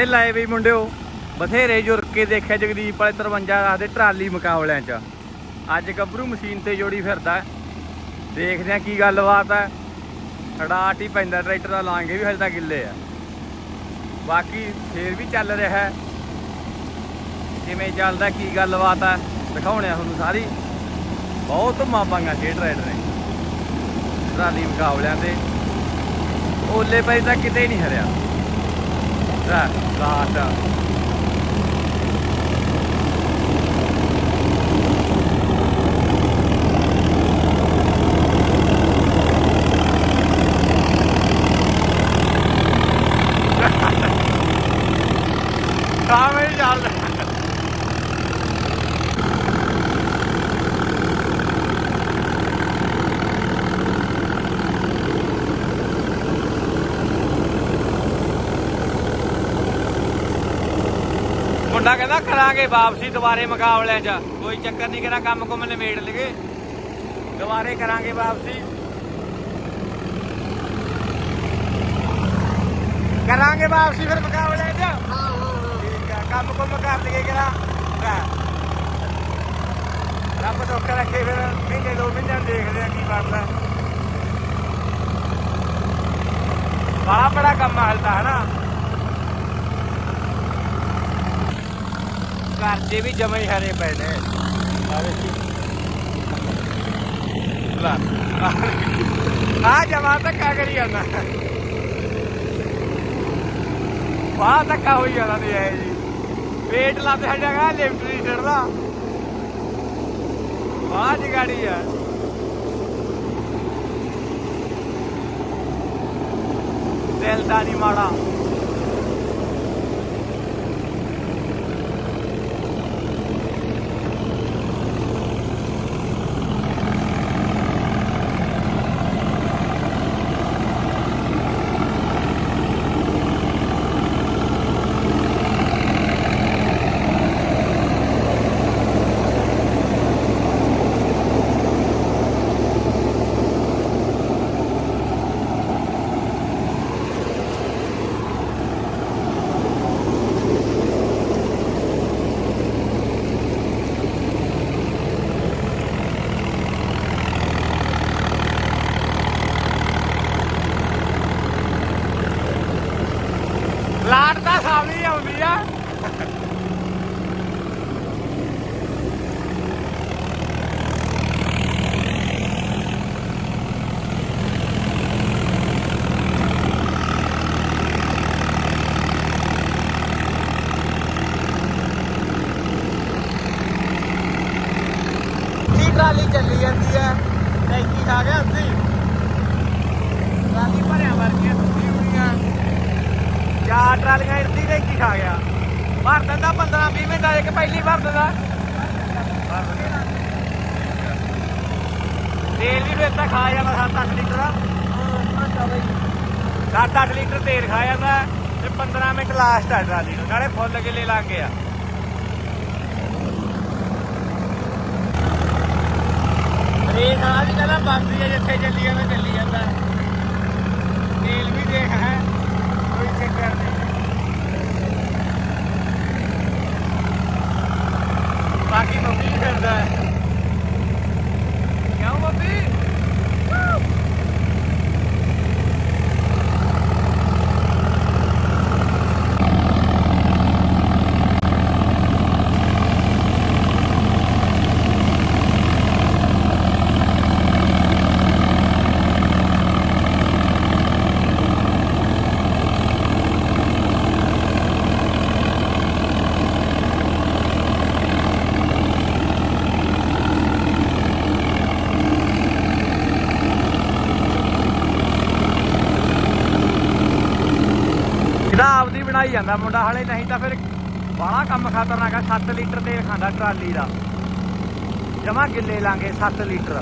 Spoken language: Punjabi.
ਇਹ ਲਾਏ ਵੀ ਮੁੰਡਿਓ, ਬਥੇਰੇ ਜੁਰ ਕੇ ਦੇਖਿਆ ਜਗਦੀਪ ਵਾਲੇ 53 ਦੱਸਦੇ ਟਰਾਲੀ ਮੁਕਾਬਲਿਆਂ 'ਚ। ਅੱਜ ਗੱਭਰੂ ਮਸ਼ੀਨ ਤੇ ਜੋੜੀ ਫਿਰਦਾ ਹੈ। ਦੇਖਦੇ ਆ ਕੀ ਗੱਲਬਾਤ ਹੈ। ਖੜਾਟ ਹੀ ਪੈਂਦਾ, ਟਰੈਕਟਰ ਦਾ ਲਾਂਗੇ ਵੀ ਹਜੇ ਤਾਂ ਗਿੱਲੇ ਆ। ਬਾਕੀ ਫੇਰ ਵੀ ਚੱਲ ਰਿਹਾ ਹੈ। ਕਿਵੇਂ ਚੱਲਦਾ, ਕੀ ਗੱਲਬਾਤ ਆ ਦਿਖਾਉਣੇ ਆ ਤੁਹਾਨੂੰ ਸਾਰੀ। ਬਹੁਤ ਧੁੰਮਾਂ ਮਾਪਾਂਗਾ ਖੇਡ ਰਾਈਡਰ ਨੇ। ਟਰਾਲੀ ਮੁਕਾਬਲਿਆਂ ਦੇ ਓਲੇ ਪਈ ਤਾਂ ਕਿਤੇ ਨਹੀਂ ਹਰਿਆ। ਲੈ ਲਾਟ ਕਾਵੇਂ ਚੱਲ ਮੁੰਡਾ ਕਹਿੰਦਾ ਕਰਾਂਗੇ ਵਾਪਸੀ ਦੁਬਾਰੇ ਮੁਕਾਬਲਿਆਂ 'ਚ। ਕੋਈ ਚੱਕਰ ਨਹੀਂ ਕਹਿੰਦਾ ਕੰਮ ਕੁਮ ਨਿਬੇੜ ਲਗੇ ਦੁਬਾਰੇ ਕਰਾਂਗੇ ਵਾਪਸੀ। ਕਰਾਂਗੇ ਵਾਪਸੀ ਫਿਰ ਮੁਕਾਬਲਿਆਂ 'ਚ। ਠੀਕ ਆ, ਕੰਮ ਕੁਮ ਕਰ ਲਈਏ ਕਿਹੜਾ? ਲੈ। ਰੱਬ ਦੁੱਖ ਰੱਖੇ ਫਿਰ, ਮਹੀਨੇ ਦੋ ਮਹੀਨੇ ਦੇਖਦੇ ਆ ਕੀ ਬਣਦਾ। ਬੜਾ ਬੜਾ ਕੰਮ ਆ ਹਲਦਾ ਹੈ ਨਾ ਘਰ ਵੀ ਜਮੇ ਹਰੇ ਪਏ ਨੇ। ਆਵੇ ਲਾ, ਆ ਜਮਾ ਧੱਕਾ ਕਰੀ ਜਾਂਦਾ। ਵਾਹ, ਧੱਕਾ ਹੋਈ ਜਾਂਦਾ ਤੇ ਇਹ ਜੀ। ਵੇਟ ਲਾਤੇ ਸਾਡਾ ਲਿਫਟ ਨਹੀਂ ਚੜਦਾ ਵਾਹ ਜੀ ਗਾੜੀ ਆ। ਦਿਲ ਦਾ ਨਹੀਂ ਮਾੜਾ ਲਾਟ ਤਾਂ ਸਾਹਮਣੇ ਆਉਂਦੀ ਆ ਕੀ ਟਰਾਲੀ ਚੱਲੀ ਜਾਂਦੀ ਹੈ? ਟੈਂਕੀ ਖਾ ਗਿਆ ਅੱਧੀ। ਟਰਾਲੀ ਭਰਿਆ ਵਰਗੀਆਂ ਸੁੱਤੀ ਹੋਈਆਂ। ਚਾਰ ਟਰਾਲੀਆਂ ਇੱਦੀ ਟੈਂਕੀ ਖਾ ਗਿਆ। ਭਰ ਦਿੰਦਾ 15 20 ਮਿੰਟਾਂ ਇੱਕ ਪਹਿਲੀ ਭਰ ਦਿੰਦਾ। ਤੇਲ ਵੀ ਫਿਰ ਤਾਂ ਖਾ ਜਾਂਦਾ 7-8 ਲੀਟਰ। ਦਾ 7-8 ਲੀਟਰ ਤੇਲ ਖਾ ਜਾਂਦਾ ਤੇ 15 ਮਿੰਟ ਲਾਸਟ ਆ ਟਰਾਲੀ ਨੂੰ ਨਾਲੇ ਫੁੱਲ ਗਿੱਲੇ ਲੱਗ ਗਿਆ ਰੇਸ ਆ ਵੀ ਕਹਿੰਦਾ ਬੰਦੀ ਹੈ ਜਿੱਥੇ ਚੱਲੀ ਜਾਂਦਾ ਚੱਲੀ ਜਾਂਦਾ। ਤੇਲ ਵੀ ਦੇਖ ਹੈ। ਕੋਈ ਚੱਕਰ ਨਹੀਂ। ਬਾਕੀ ਮੰਮੀ ਵੀ ਫਿਰਦਾ ਹੈ ਕਿਉਂ ਬਣਾਈ ਜਾਂਦਾ, ਮੁੰਡਾ ਹਲੇ ਨਹੀਂ ਤਾਂ ਫਿਰ ਬਾਹਲਾ ਕੰਮ ਖਤਰਨਾਕ ਆ 7 ਲੀਟਰ ਤੇਲ ਖਾਂਦਾ ਟਰਾਲੀ ਦਾ। ਜਮਾ ਗਿੱਲੇ ਲਾਂਗੇ 7 ਲੀਟਰ।